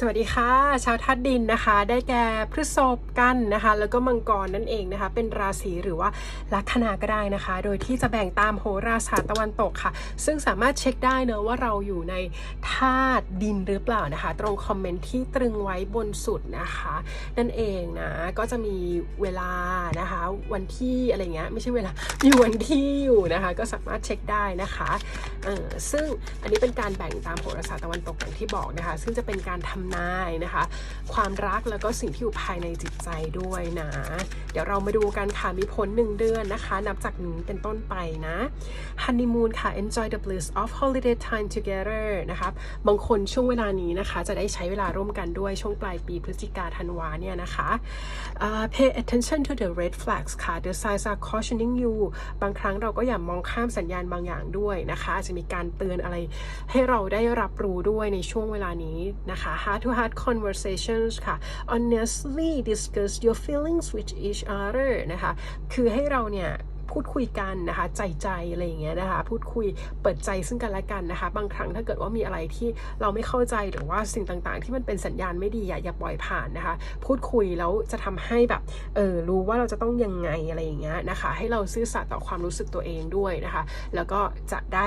สวัสดีค่ะ ชาวทัดดินนะคะ ได้แก่พฤษภกันนะคะ แล้วก็มังกรนั่นเองนะคะ เป็นราศีหรือว่าลัคนาก็ได้นะคะ โดยที่จะแบ่งตามโหราศาสตร์ตะวันตกค่ะ ซึ่งสามารถเช็คได้เนอะว่าเราอยู่ในธาตุดินหรือเปล่านะคะ ตรงคอมเมนต์ที่ตรึงไว้บนสุดนะคะ นั่นเองนะก็จะมีเวลานะคะ วันที่อะไรเงี้ยไม่ใช่เวลามีวันที่อยู่นะคะ ก็สามารถเช็คได้นะคะเออซึ่งอันนี้เป็นการแบ่งตามโหราศาสตร์ตะวันตกอย่างที่บอกนะคะ ซึ่งจะเป็นการทำนายนะคะ ความรักแล้วก็สิ่งที่อยู่ภายในจิตใจด้วยนะ เดี๋ยวเรามาดูกันค่ะมีผลหนึ่งเดือนนะคะ นับจากนี้เป็นต้นไปนะฮันนีมูนค่ะ enjoy the bliss of holiday time together นะครับบางคนช่วงเวลานี้นะคะ จะได้ใช้เวลาร่วมกันด้วยช่วงปลายปีพฤศจิกาธันวาเนี่ยนะคะ Uh, pay attention to the red flags ค่ะ the signs are cautioning you บางครั้งเราก็อย่ามองข้ามสัญญาณบางอย่างด้วยนะคะอาจจะมีการเตือนอะไรให้เราได้รับรู้ด้วยในช่วงเวลานี้นะคะ heart to heart conversations ค่ะ honestly discuss your feelings with each other นะคะ คือให้เราเนี่ยพูดคุยกันนะคะ ใจใจอะไรอย่างเงี้ยนะคะ พูดคุยเปิดใจซึ่งกันและกันนะคะ บางครั้งถ้าเกิดว่ามีอะไรที่เราไม่เข้าใจหรือว่าสิ่งต่างๆ ที่มันเป็นสัญญาณไม่ดีอะอย่าปล่อยผ่านนะคะ พูดคุยแล้วจะทำให้แบบเออรู้ว่าเราจะต้องยังไงอะไรอย่างเงี้ยนะคะ ให้เราซื่อสัตย์ต่อความรู้สึกตัวเองด้วยนะคะ แล้วก็จะได้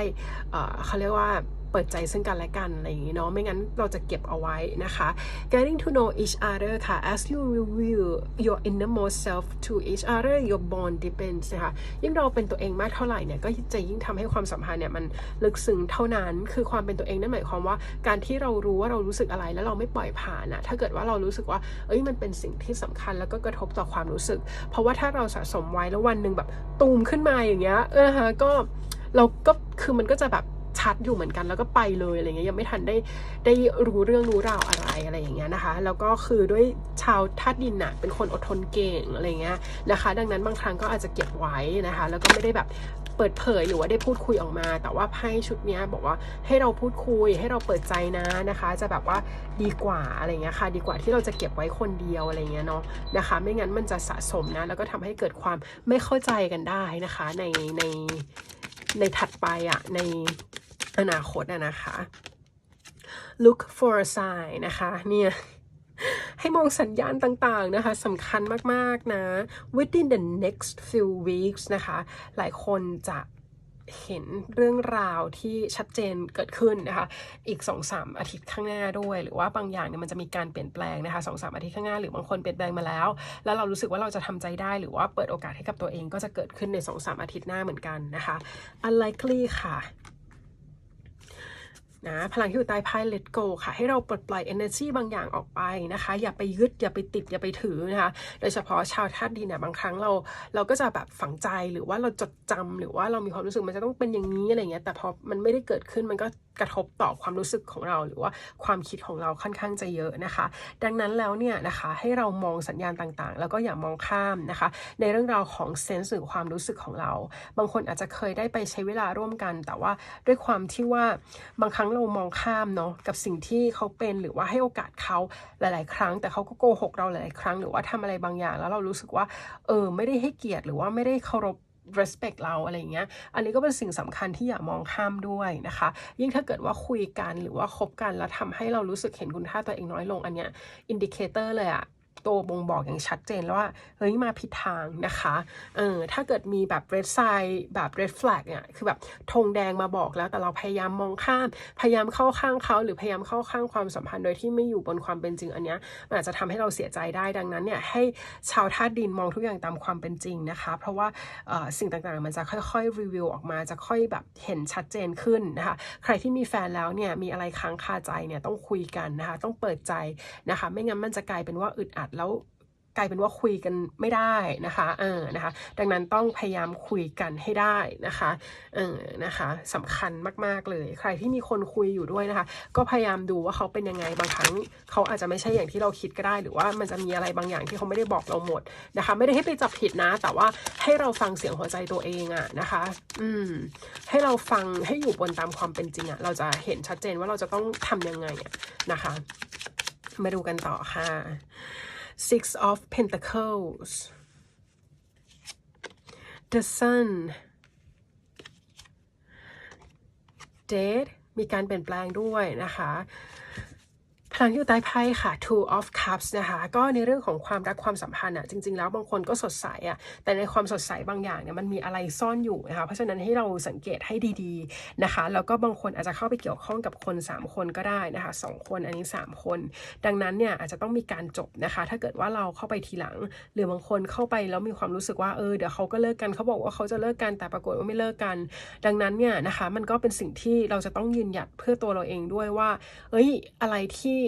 เออเขาเรียกว่า เปิดใจซึ่งกันและกันอะไรอย่างนี้เนาะไม่งั้นเราจะเก็บเอาไว้นะคะ getting to know each other ค่ะ as you reveal your innermost self to each other your bond depends นะคะยิ่งเราเป็นตัวเองมากเท่าไหร่เนี่ยก็จะยิ่งทำให้ความสัมพันธ์เนี่ยมันลึกซึ้งเท่านั้นคือความเป็นตัวเองนั่นหมายความว่าการที่เรารู้ว่าเรารู้สึกอะไรแล้วเราไม่ปล่อยผ่านอะถ้าเกิดว่าเรารู้สึกว่าเอ้ยมันเป็นสิ่งที่สำคัญแล้วก็กระทบต่อความรู้สึก เพราะว่าถ้าเราสะสมไว้แล้ววันหนึ่งแบบตูมขึ้นมาอย่างเงี้ยเออฮะก็เราก็คือมันก็จะแบบ ชัดอยู่เหมือนกันแล้วก็ไปเลยอะไรเงี้ยยังไม่ทันได้ได้รู้เรื่องรู้ราวอะไรอะไรอย่างเงี้ยนะคะ แล้วก็คือด้วยชาวธาตุดินน่ะเป็นคนอดทนเก่งอะไรเงี้ยนะคะ ดังนั้นบางครั้งก็อาจจะเก็บไว้นะคะ แล้วก็ไม่ได้แบบเปิดเผยหรือว่าได้พูดคุยออกมา แต่ว่าไพ่ชุดเนี้ยบอกว่าให้เราพูดคุยให้เราเปิดใจนะนะคะ จะแบบว่าดีกว่าอะไรเงี้ยค่ะ ดีกว่าที่เราจะเก็บไว้คนเดียวอะไรเงี้ยเนาะนะคะ ไม่งั้นมันจะสะสมนะ แล้วก็ทำให้เกิดความไม่เข้าใจกันได้นะคะ ในในในถัดไปอะใน อนาคตนะคะ look for a sign นะคะเนี่ยให้มองสัญญาณต่างๆนะคะสำคัญมากๆนะ within the next few weeks นะคะ หลายคนจะเห็นเรื่องราวที่ชัดเจนเกิดขึ้นนะคะ อีก2-3อาทิตย์ข้างหน้าด้วย หรือว่าบางอย่างเนี่ยมันจะมีการเปลี่ยนแปลงนะคะ2-3อาทิตย์ข้างหน้าหรือบางคนเปลี่ยนแปลงมาแล้ว แล้วเรารู้สึกว่าเราจะทำใจได้หรือว่าเปิดโอกาสให้กับตัวเองก็จะเกิดขึ้นใน2-3อาทิตย์หน้าเหมือนกันนะคะ unlikely ค่ะ นะพลังที่อยู่ใต้ไพ่ let go ค่ะให้เราปลดปล่อย energy บางอย่างออกไปนะคะ อย่าไปยึดอย่าไปติดอย่าไปถือนะคะโดยเฉพาะชาวธาตุดินเนี่ยบางครั้งเราเราก็จะแบบฝังใจหรือว่าเราจดจำหรือว่าเรามีความรู้สึกมันจะต้องเป็นอย่างนี้อะไรเงี้ยแต่พอมันไม่ได้เกิดขึ้นมันก็กระทบต่อความรู้สึกของเราหรือว่าความคิดของเราค่อนข้างจะเยอะนะคะ ดังนั้นแล้วเนี่ยนะคะให้เรามองสัญญาณต่างๆ แล้วก็อย่ามองข้ามนะคะ ในเรื่องราวของเซนส์หรือความรู้สึกของเรา บางคนอาจจะเคยได้ไปใช้เวลาร่วมกัน แต่ว่าด้วยความที่ว่าบางครั้งเรามองข้ามเนาะกับสิ่งที่เขาเป็นหรือว่าให้โอกาสเขาหลาย ๆ ครั้ง แต่เขาก็โกหกเราหลายๆครั้ง หรือว่าทำอะไรบางอย่าง แล้วเรารู้สึกว่าเออไม่ได้ให้เกียรติหรือว่าไม่ได้เคารพ respect เราอะไรอย่างเงี้ย อันนี้ก็เป็นสิ่งสำคัญที่อย่ามองข้ามด้วยนะคะ ยิ่งถ้าเกิดว่าคุยกันหรือว่าคบกันแล้วทำให้เรารู้สึกเห็นคุณค่าตัวเองน้อยลงอันเนี้ยอินดิเคเตอร์เลยอะ ตัวบ่งบอกอย่างชัดเจนแล้วว่าเฮ้ยมาผิดทางนะคะเออถ้าเกิดมีแบบ red sign แบบ red flag เนี่ยคือแบบธงแดงมาบอกแล้วแต่เราพยายามมองข้ามพยายามเข้าข้างเขาหรือพยายามเข้าข้างความสัมพันธ์โดยที่ไม่อยู่บนความเป็นจริงอันเนี้ยมันอาจจะทำให้เราเสียใจได้ดังนั้นเนี่ยให้ชาวธาตุดินมองทุกอย่างตามความเป็นจริงนะคะ เพราะว่าสิ่งต่างๆมันจะค่อยๆรีวิวออกมาจะค่อยแบบเห็นชัดเจนขึ้นนะคะใครที่มีแฟนแล้วเนี่ยมีอะไรค้างคาใจเนี่ยต้องคุยกันนะคะต้องเปิดใจนะคะ ไม่งั้นมันจะกลายเป็นว่าอึดอัดแล้วกลายเป็นว่าคุยกันไม่ได้นะคะเออนะคะ ดังนั้นต้องพยายามคุยกันให้ได้นะคะเออนะคะสำคัญมาก ๆ เลย ใครที่มีคนคุยอยู่ด้วยนะคะ ก็พยายามดูว่าเขาเป็นยังไงบางครั้งเขาอาจจะไม่ใช่อย่างที่เราคิดก็ได้ หรือว่ามันจะมีอะไรบางอย่างที่เขาไม่ได้บอกเราหมดนะคะ ไม่ได้ให้ไปจับผิดนะ แต่ว่าให้เราฟังเสียงหัวใจตัวเองอะนะคะ อืม ให้เราฟังให้อยู่บนตามความเป็นจริงอะเราจะเห็นชัดเจนว่าเราจะต้องทำยังไงอะนะคะ มาดูกันต่อค่ะ Six of Pentacles The Sun Dead มีการเปลี่ยนแปลงด้วยนะคะ พลังที่อยู่ใต้ไพ่ค่ะ two of cups นะคะ ก็ในเรื่องของความรักความสัมพันธ์อะ จริง ๆ แล้วบางคนก็สดใสอะ แต่ในความสดใสบางอย่างเนี่ยมันมีอะไรซ่อนอยู่นะคะ เพราะฉะนั้นให้เราสังเกตให้ดีๆนะคะ แล้วก็บางคนอาจจะเข้าไปเกี่ยวข้องกับคน 3 คนก็ได้นะคะสองคน อันนี้ 3 คน ดังนั้นเนี่ยอาจจะต้องมีการจบนะคะ ถ้าเกิดว่าเราเข้าไปทีหลัง หรือบางคนเข้าไปแล้วมีความรู้สึกว่าเออเดี๋ยวเขาก็เลิกกันเขาบอกว่าเขาจะเลิกกันแต่ปรากฏว่าไม่เลิกกัน ดังนั้นเนี่ยนะคะมันก็เป็นสิ่งที่เราจะต้องยืนหยัดเพื่อตัวเราเองด้วยว่า เอ้ยอะไรที่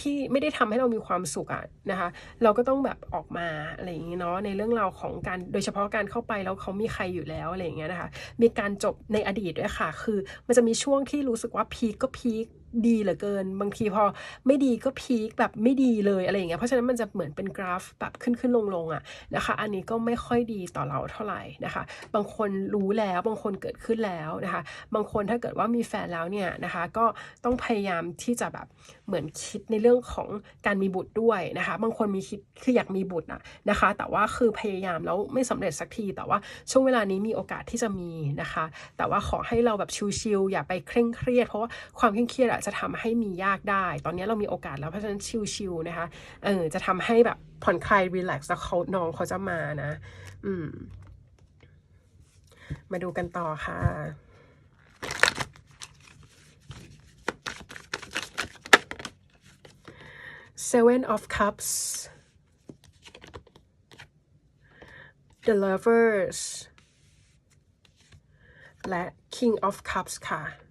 ที่ไม่ได้ทำให้เรามีความสุขอะนะคะ เราก็ต้องแบบออกมาอะไรอย่างนี้เนาะในเรื่องราวของการโดยเฉพาะการเข้าไปแล้วเขามีใครอยู่แล้วอะไรอย่างเงี้ยนะคะ มีการจบในอดีตด้วยค่ะ คือมันจะมีช่วงที่รู้สึกว่าพีคก็พีค ดีเหลือเกิน บางทีพอไม่ดีก็พีคแบบไม่ดีเลยอะไรอย่างเงี้ยเพราะฉะนั้นมันจะเหมือนเป็นกราฟแบบขึ้นขึ้นลงลงอะนะคะ อันนี้ก็ไม่ค่อยดีต่อเราเท่าไหร่นะคะ บางคนรู้แล้วบางคนเกิดขึ้นแล้วนะคะ บางคนถ้าเกิดว่ามีแฟนแล้วเนี่ยนะคะ ก็ต้องพยายามที่จะแบบเหมือนคิดในเรื่องของการมีบุตรด้วยนะคะ บางคนมีคิดคืออยากมีบุตรอะนะคะ แต่ว่าคือพยายามแล้วไม่สำเร็จสักที แต่ว่าช่วงเวลานี้มีโอกาสที่จะมีนะคะ แต่ว่าขอให้เราแบบชิลๆอย่าไปเคร่งเครียด เพราะว่าความเคร่งเครียดอะจะทำให้มียากได้ ตอนนี้เรามีโอกาสแล้ว เพราะฉะนั้นชิลๆนะคะ เออ จะทำให้แบบผ่อนคลายรีแลกซ์แล้วเขาน้องเขาจะมานะ อืม มาดูกันต่อค่ะ Seven of Cups The Lovers และ King of Cups ค่ะ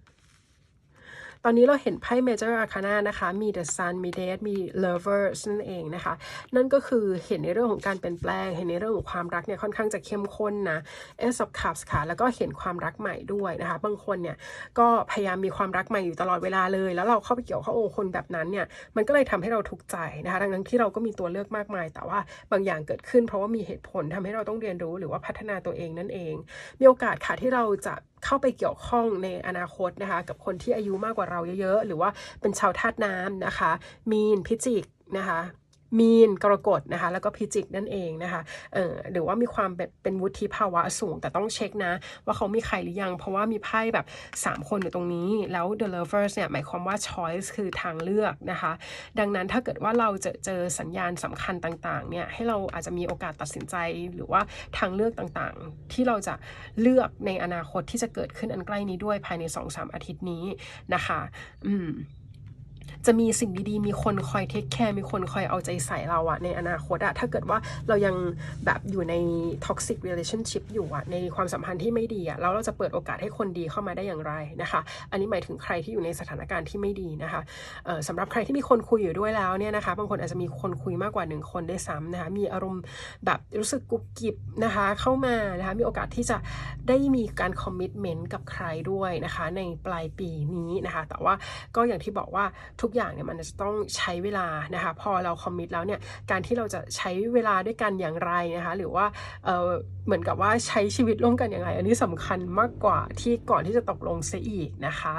ตอนนี้เราเห็นไพ่ Major Arcana นะคะ มี The Sun มี Death มี Lovers นั่นเองนะคะ นั่นก็คือเห็นในเรื่องของการเปลี่ยนแปลง เห็นในเรื่องของความรักเนี่ยค่อนข้างจะเข้มข้นนะ Ace of Cups ค่ะ แล้วก็เห็นความรักใหม่ด้วยนะคะ บางคนเนี่ยก็พยายามมีความรักใหม่อยู่ตลอดเวลาเลย แล้วเราเข้าไปเกี่ยวข้องกับคนแบบนั้นเนี่ย มันก็เลยทำให้เราทุกข์ใจนะคะดังนั้นที่เราก็มีตัวเลือกมากมาย แต่ว่าบางอย่างเกิดขึ้น เพราะว่ามีเหตุผลทำให้เราต้องเรียนรู้หรือว่าพัฒนาตัวเองนั่นเอง มีโอกาสค่ะที่เราจะเข้าไปเกี่ยวข้องในอนาคตนะคะกับคนที่อายุมากกว่าเราเยอะๆ หรือว่าเป็นชาวธาตุน้ำนะคะ มีนพิจิกนะคะ มีนกรกฎนะคะ แล้วก็พิจิกนั่นเองนะคะเออหรือว่ามีความแบบเป็นวุฒิภาวะสูง แต่ต้องเช็คนะ ว่าเขามีใครหรือยัง เพราะว่ามีไพ่แบบ 3 คนอยู่ตรงนี้ แล้ว the lovers เนี่ยหมายความว่า choice คือทางเลือกนะคะ ดังนั้นถ้าเกิดว่าเราจะเจอสัญญาณสำคัญต่างๆเนี่ยให้เราอาจจะมีโอกาสตัดสินใจ หรือว่าทางเลือกต่างๆ ที่เราจะเลือกในอนาคตที่จะเกิดขึ้นอันใกล้นี้ด้วยภายใน 2-3 อาทิตย์นี้นะคะ อืม จะมีสิ่งดีๆ มีคนคอยเทคแคร์ มีคนคอยเอาใจใส่เราอะในอนาคตอะถ้าเกิดว่าเรายังแบบอยู่ใน toxic relationship อยู่อะในความสัมพันธ์ที่ไม่ดีอะแล้วเราจะเปิดโอกาสให้คนดีเข้ามาได้อย่างไรนะคะ อันนี้หมายถึงใครที่อยู่ในสถานการณ์ที่ไม่ดีนะคะเอ่อสำหรับใครที่มีคนคุยอยู่ด้วยแล้วเนี่ยนะคะ บางคนอาจจะมีคนคุยมากกว่าหนึ่งคนได้ซ้ำนะคะ มีอารมณ์แบบรู้สึกกุบกิบนะคะ เข้ามานะคะ มีโอกาสที่จะได้มีการคอมมิ t เมนต์กับใครด้วยนะคะ ในปลายปีนี้นะคะ แต่ว่าก็อย่างที่บอกว่าทุกอย่างเนี่ยมันจะต้องใช้เวลานะคะ พอเราคอมมิตแล้วเนี่ยการที่เราจะใช้เวลาด้วยกันอย่างไรนะคะ หรือว่าเออเหมือนกับว่าใช้ชีวิตร่วมกันอย่างไร อันนี้สำคัญมากกว่าที่ก่อนที่จะตกลงเสียอีกนะคะ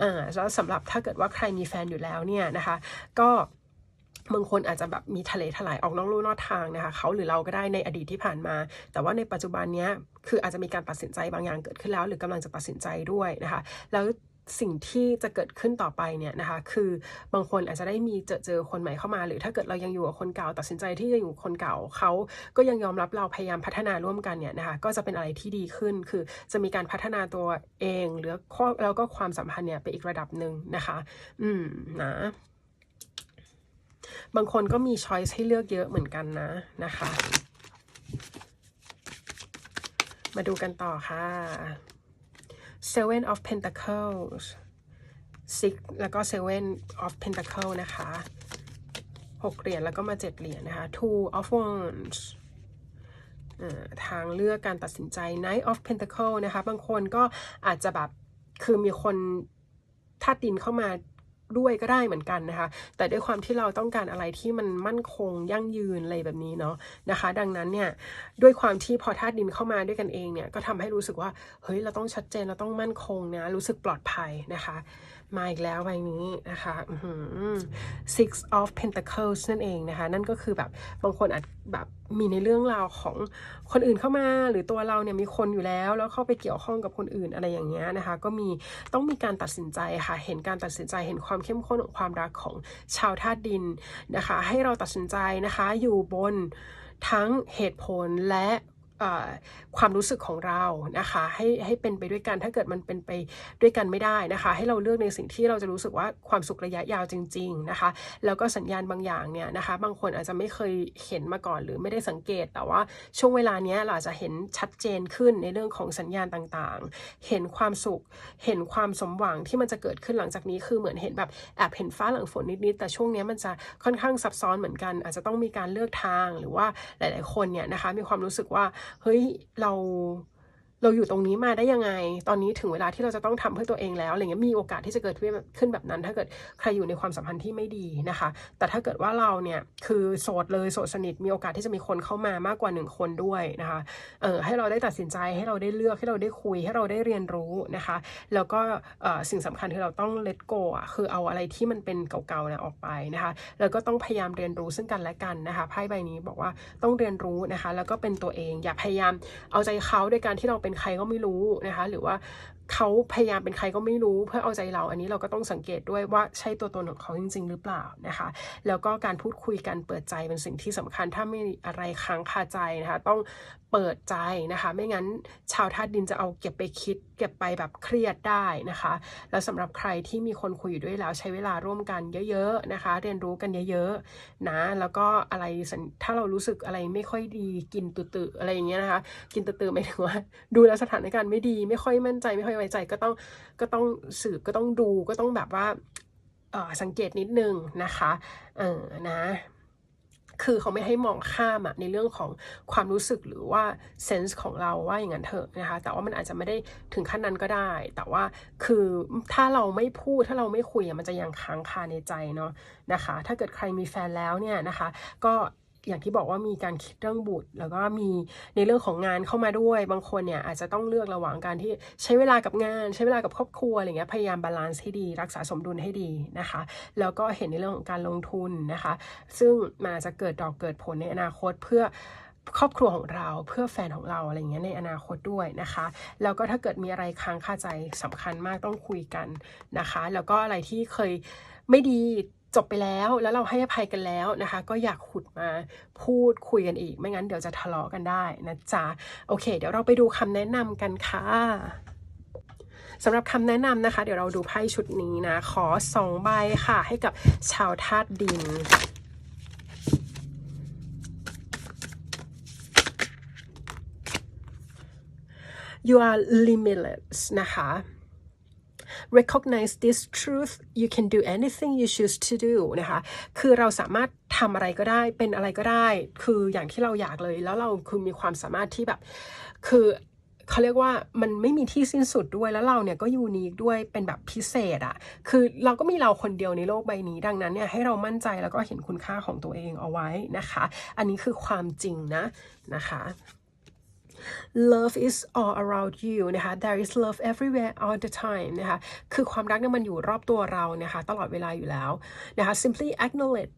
อ่าแล้วสำหรับถ้าเกิดว่าใครมีแฟนอยู่แล้วเนี่ยนะคะ ก็บางคนอาจจะแบบมีทะเลถลายออกนอกลู่นอกทางนะคะเขาหรือเราก็ได้ในอดีตที่ผ่านมา แต่ว่าในปัจจุบันเนี้ยคืออาจจะมีการตัดสินใจบางอย่างเกิดขึ้นแล้ว หรือกำลังจะตัดสินใจด้วยนะคะ แล้ว สิ่งที่จะเกิดขึ้นต่อไปเนี่ยนะคะคือบางคนอาจจะได้มีเจอเจอคนใหม่เข้ามา หรือถ้าเกิดเรายังอยู่กับคนเก่าตัดสินใจที่จะอยู่คนเก่าเขาก็ยังยอมรับเราพยายามพัฒนาร่วมกันเนี่ยนะคะก็จะเป็นอะไรที่ดีขึ้น คือจะมีการพัฒนาตัวเองหรือแล้วก็ความสัมพันธ์เนี่ยไปอีกระดับหนึ่งนะคะ อืมนะบางคนก็มีช้อยส์ให้เลือกเยอะเหมือนกันนะนะคะ มาดูกันต่อค่ะ Seven of Pentacles Six แล้วก็ Seven of Pentacles นะคะหกเหรียญแล้วก็มาเจ็ดเหรียญนะคะ Two of Wands ทางเลือกการตัดสินใจ Knight of Pentacle นะคะ บางคนก็อาจจะแบบ คือมีคนธาตุดินเข้ามา ด้วยก็ได้เหมือนกันนะคะ แต่ด้วยความที่เราต้องการอะไรที่มันมั่นคงยั่งยืนอะไรแบบนี้เนาะนะคะ ดังนั้นเนี่ยด้วยความที่พอธาตุดินเข้ามาด้วยกันเองเนี่ยก็ทำให้รู้สึกว่าเฮ้ยเราต้องชัดเจนเราต้องมั่นคงนะรู้สึกปลอดภัยนะคะ มาอีกแล้วใบนี้นะคะ six of pentacles นั่นเองนะคะ นั่นก็คือแบบบางคนอาจแบบมีในเรื่องราวของคนอื่นเข้ามา หรือตัวเราเนี่ยมีคนอยู่แล้ว แล้วเข้าไปเกี่ยวข้องกับคนอื่นอะไรอย่างเงี้ยนะคะ ก็มีต้องมีการตัดสินใจค่ะ เห็นการตัดสินใจเห็นความเข้มข้นของความรักของชาวธาตุดินนะคะ ให้เราตัดสินใจนะคะ อยู่บนทั้งเหตุผลและ ความรู้สึกของเรานะคะให้ให้เป็นไปด้วยกันถ้าเกิดมันเป็นไปด้วยกันไม่ได้นะคะ ให้เราเลือกในสิ่งที่เราจะรู้สึกว่าความสุขระยะยาวจริง ๆนะคะ แล้วก็สัญญาณบางอย่างเนี่ยนะคะ บางคนอาจจะไม่เคยเห็นมาก่อนหรือไม่ได้สังเกต แต่ว่าช่วงเวลานี้เราจะเห็นชัดเจนขึ้นในเรื่องของสัญญาณต่างๆ เห็นความสุขเห็นความสมหวังที่มันจะเกิดขึ้นหลังจากนี้คือเหมือนเห็นแบบแอบเห็นฟ้าหลังฝนนิดๆแต่ช่วงนี้มันจะค่อนข้างซับซ้อนเหมือนกัน อาจจะต้องมีการเลือกทางหรือว่าหลาย ๆคนเนี่ยนะคะมีความรู้สึกว่าเฮ้ยเรา เราอยู่ตรงนี้มาได้ยังไง ตอนนี้ถึงเวลาที่เราจะต้องทำเพื่อตัวเองแล้วอะไรเงี้ยมีโอกาสที่จะเกิดขึ้นแบบนั้น ถ้าเกิดใครอยู่ในความสัมพันธ์ที่ไม่ดีนะคะ แต่ถ้าเกิดว่าเราเนี่ยคือโสดเลยโสดสนิทมีโอกาสที่จะมีคนเข้ามามากกว่าหนึ่งคนด้วยนะคะเออให้เราได้ตัดสินใจให้เราได้เลือกให้เราได้คุยให้เราได้เรียนรู้นะคะ แล้วก็เออสิ่งสำคัญคือเราต้อง let go อะคือเอาอะไรที่มันเป็นเก่าๆเนี่ยออกไปนะคะ แล้วก็ต้องพยายามเรียนรู้ซึ่งกันและกันนะคะไพ่ใบนี้บอกว่าต้องเรียนรู้นะคะ แล้วก็เป็นตัวเองอย่าพยายามเอาใจเขาด้วยการที่เราเป็นใครก็ไม่รู้นะคะ หรือว่าเขาพยายามเป็นใครก็ไม่รู้ เพื่อเอาใจเรา อันนี้เราก็ต้องสังเกตด้วยว่าใช่ตัวตนของเขาจริง ๆ หรือเปล่านะคะ แล้วก็การพูดคุยกันเปิดใจเป็นสิ่งที่สำคัญถ้าไม่อะไรค้างคาใจนะคะ ต้องเปิดใจนะคะ ไม่งั้นชาวธาตุดินจะเอาเก็บไปคิด เก็บไปแบบเครียดได้นะคะ แล้วสำหรับใครที่มีคนคุยอยู่ด้วยแล้วใช้เวลาร่วมกันเยอะๆนะคะ เรียนรู้กันเยอะๆนะแล้วก็อะไรสัญถ้าเรารู้สึกอะไรไม่ค่อยดีกินตุๆอะไรอย่างเงี้ยนะคะ กินตุๆหมายถึงว่า ดูแลสถานการณ์ไม่ดี ไม่ค่อยมั่นใจไม่ค่อยไว้ใจก็ต้องก็ต้องสืบก็ต้องดูก็ต้องแบบว่าสังเกตนิดนึงนะคะเออนะ คือเขาไม่ให้มองข้ามอะในเรื่องของความรู้สึกหรือว่าเซนส์ของเราว่าอย่างนั้นเถอะนะคะ แต่ว่ามันอาจจะไม่ได้ถึงขั้นนั้นก็ได้ แต่ว่าคือถ้าเราไม่พูดถ้าเราไม่คุยมันจะยังค้างคาในใจเนาะนะคะ ถ้าเกิดใครมีแฟนแล้วเนี่ยนะคะ ก็ อย่างที่บอกว่ามีการคิดเรื่องบุตร แล้วก็มีในเรื่องของงานเข้ามาด้วย บางคนเนี่ยอาจจะต้องเลือกระหว่างการที่ใช้เวลากับงาน ใช้เวลากับครอบครัวอะไรเงี้ยพยายามบาลานซ์ให้ดี รักษาสมดุลให้ดีนะคะ แล้วก็เห็นในเรื่องของการลงทุนนะคะ ซึ่งมันอาจจะเกิดดอกเกิดผลในอนาคตเพื่อครอบครัวของเราเพื่อแฟนของเราอะไรเงี้ยในอนาคตด้วยนะคะแล้วก็ถ้าเกิดมีอะไรค้างคาใจสำคัญมากต้องคุยกันนะคะ แล้วก็อะไรที่เคยไม่ดี จบไปแล้วแล้วเราให้อภัยกันแล้วนะคะ ก็อยากขุดมาพูดคุยกันอีก ไม่งั้นเดี๋ยวจะทะเลาะกันได้นะจ๊ะโอเค เดี๋ยวเราไปดูคำแนะนำกันค่ะสำหรับคำแนะนำนะคะ เดี๋ยวเราดูไพ่ชุดนี้นะ ขอสองใบค่ะ ให้กับชาวธาตุดิน you are limitless นะคะ recognize this truth you can do anything you choose to do นะคะ คือเราสามารถทำอะไรก็ได้ เป็นอะไรก็ได้ คืออย่างที่เราอยากเลย แล้วเราคือมีความสามารถที่แบบ คือเขาเรียกว่ามันไม่มีที่สิ้นสุดด้วยแล้วเราเนี่ยก็ยูนิคด้วยเป็นแบบพิเศษอะคือเราก็มีเราคนเดียวในโลกใบนี้ ดังนั้นเนี่ยให้เรามั่นใจแล้วก็เห็นคุณค่าของตัวเองเอาไว้นะคะ อันนี้คือความจริงนะนะคะ love is all around you นะคะ there is love everywhere all the time นะคะ คือความรักเนี่ยมันอยู่รอบตัวเรานะคะ ตลอดเวลาอยู่แล้วนะคะ simply acknowledge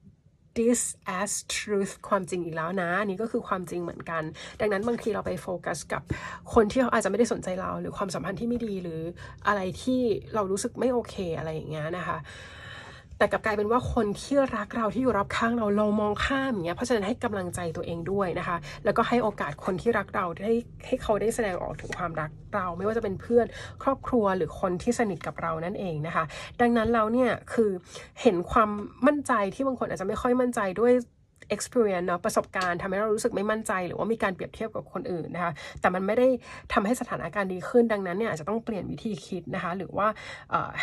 this as truth ความจริงอีกแล้วนะนนี้ก็คือความจริงเหมือนกัน ดังนั้นบางทีเราไปโฟกัสกับคนที่เขาอาจจะไม่ได้สนใจเรา หรือความสัมพันธ์ที่ไม่ดีหรืออะไรที่เรารู้สึกไม่โอเคอะไรอย่างเงี้ยนะคะ แต่กลับกลายเป็นว่าคนที่รักเราที่อยู่รอบข้างเราเรามองข้ามอย่างเงี้ยเพราะฉะนั้นให้กำลังใจตัวเองด้วยนะคะ แล้วก็ให้โอกาสคนที่รักเราให้ให้เขาได้แสดงออกถึงความรักเรา ไม่ว่าจะเป็นเพื่อนครอบครัวหรือคนที่สนิทกับเรานั่นเองนะคะ ดังนั้นเราเนี่ยคือเห็นความมั่นใจที่บางคนอาจจะไม่ค่อยมั่นใจด้วย experience เนาะประสบการณ์ทำให้เรารู้สึกไม่มั่นใจ หรือว่ามีการเปรียบเทียบกับคนอื่นนะคะแต่มันไม่ได้ทำให้สถานการณ์ดีขึ้นดังนั้นเนี่ยอาจจะต้องเปลี่ยนวิธีคิดนะคะหรือว่า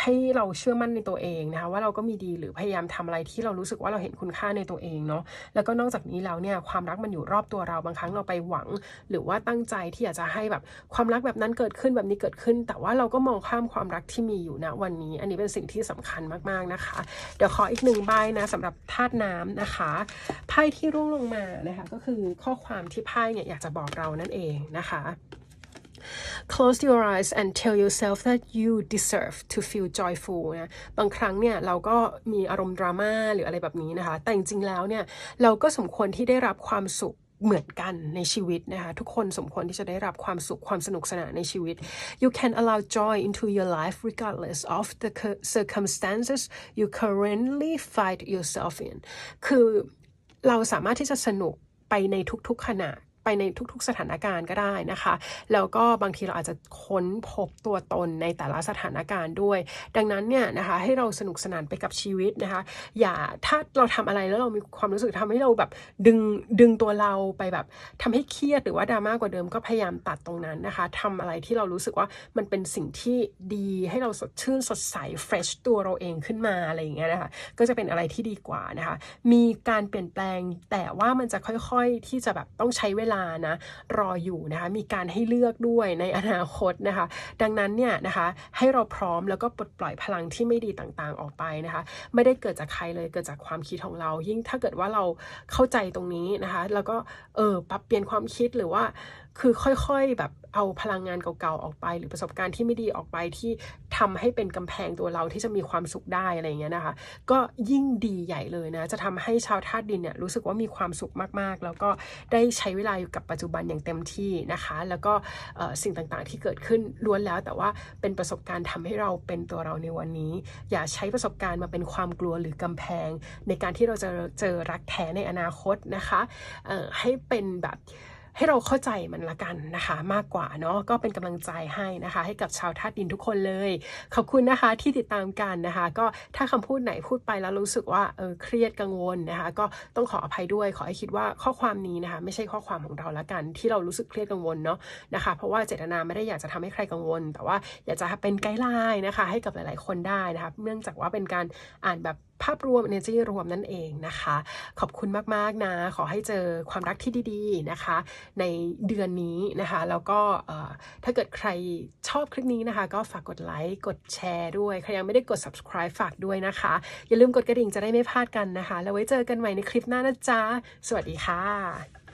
ให้เราเชื่อมั่นในตัวเองนะคะว่าเราก็มีดีหรือพยายามทำอะไรที่เรารู้สึกว่าเราเห็นคุณค่าในตัวเองเนาะแล้วก็นอกจากนี้แล้วเนี่ยความรักมันอยู่รอบตัวเราบางครั้งเราไปหวัง หรือว่าตั้งใจที่อยากจะให้แบบความรักแบบนั้นเกิดขึ้นแบบนี้เกิดขึ้น แต่ว่าเราก็มองข้ามความรักที่มีอยู่ณวันนี้ อันนี้เป็นสิ่งที่สำคัญมากๆนะคะ เดี๋ยวขออีกหนึ่งใบนะสำหรับธาตุน้ำนะคะพ่ที่ร่วงลงมานะคะก็คือข้อความที่ไพ่เนี่ยอยากจะบอกเรานั่นเองนะคะ close your eyes and tell yourself that you deserve to feel joyful นะบางครั้งเนี่ยเราก็มีอารมณ์ดราม่าหรืออะไรแบบนี้นะคะ แต่จริงๆแล้วเนี่ยเราก็สมควรที่ได้รับความสุขเหมือนกันในชีวิตนะคะทุกคนสมควรที่จะได้รับความสุขความสนุกสนานในชีวิต you can allow joy into your life regardless of the circumstances you currently find yourself in คือ เราสามารถที่จะสนุกไปในทุกๆขณะ ไปในทุก ๆ สถานการณ์ก็ได้นะคะ แล้วก็บางทีเราอาจจะค้นพบตัวตนในแต่ละสถานการณ์ด้วย ดังนั้นเนี่ยนะคะให้เราสนุกสนานไปกับชีวิตนะคะ อย่าถ้าเราทำอะไรแล้วเรามีความรู้สึกทำให้เราแบบดึงดึงตัวเราไปแบบทำให้เครียดหรือว่าดราม่ากว่าเดิมก็พยายามตัดตรงนั้นนะคะทำอะไรที่เรารู้สึกว่ามันเป็นสิ่งที่ดีให้เราสดชื่นสดใส fresh ตัวเราเองขึ้นมาอะไรอย่างเงี้ยนะคะก็จะเป็นอะไรที่ดีกว่านะคะ มีการเปลี่ยนแปลงแต่ว่ามันจะค่อยๆที่จะแบบต้องใช้เวลานะรออยู่นะคะมีการให้เลือกด้วยในอนาคตนะคะ ดังนั้นเนี่ยนะคะให้เราพร้อมแล้วก็ปลดปล่อยพลังที่ไม่ดีต่างๆออกไปนะคะ ไม่ได้เกิดจากใครเลยเกิดจากความคิดของเรา ยิ่งถ้าเกิดว่าเราเข้าใจตรงนี้นะคะ แล้วก็เออปรับเปลี่ยนความคิดหรือว่าคือค่อยๆแบบเอาพลังงานเก่าๆออกไป หรือประสบการณ์ที่ไม่ดีออกไปที่ทำให้เป็นกำแพงตัวเราที่จะมีความสุขได้อะไรเงี้ยนะคะ ก็ยิ่งดีใหญ่เลยนะ จะทำให้ชาวธาตุดินเนี่ยรู้สึกว่ามีความสุขมากๆ แล้วก็ได้ใช้เวลาอยู่กับปัจจุบันอย่างเต็มที่นะคะ แล้วก็สิ่งต่างๆที่เกิดขึ้นล้วนแล้ว แต่ว่าเป็นประสบการณ์ทำให้เราเป็นตัวเราในวันนี้ อย่าใช้ประสบการณ์มาเป็นความกลัวหรือกำแพง ในการที่เราจะเจอรักแท้ในอนาคตนะคะให้เป็นแบบ ให้เราเข้าใจมันละกันนะคะ มากกว่าเนาะก็เป็นกำลังใจให้นะคะ ให้กับชาวธาตุดินทุกคนเลย ขอบคุณนะคะที่ติดตามกันนะคะ ก็ถ้าคำพูดไหนพูดไปแล้วรู้สึกว่าเออเครียดกังวลนะคะ ก็ต้องขออภัยด้วยขอให้คิดว่าข้อความนี้นะคะ ไม่ใช่ข้อความของเราละกัน ที่เรารู้สึกเครียดกังวลเนาะนะคะ เพราะว่าเจตนาไม่ได้อยากจะทำให้ใครกังวล แต่ว่าอยากจะเป็นไกด์ไลน์นะคะ ให้กับหลาย ๆ คนได้นะคะ เนื่องจากว่าเป็นการอ่านแบบ ภาพรวม energy รวมนั่นเองนะคะ ขอบคุณมากๆนะ ขอให้เจอความรักที่ดีๆนะคะ ในเดือนนี้นะคะ แล้วก็ถ้าเกิดใครชอบคลิปนี้นะคะ ก็ฝากกดไลค์กดแชร์ด้วย ใครยังไม่ได้กด subscribe ฝากด้วยนะคะ อย่าลืมกดกระดิ่งจะได้ไม่พลาดกันนะคะ แล้วไว้เจอกันใหม่ในคลิปหน้านะจ๊ะ สวัสดีค่ะ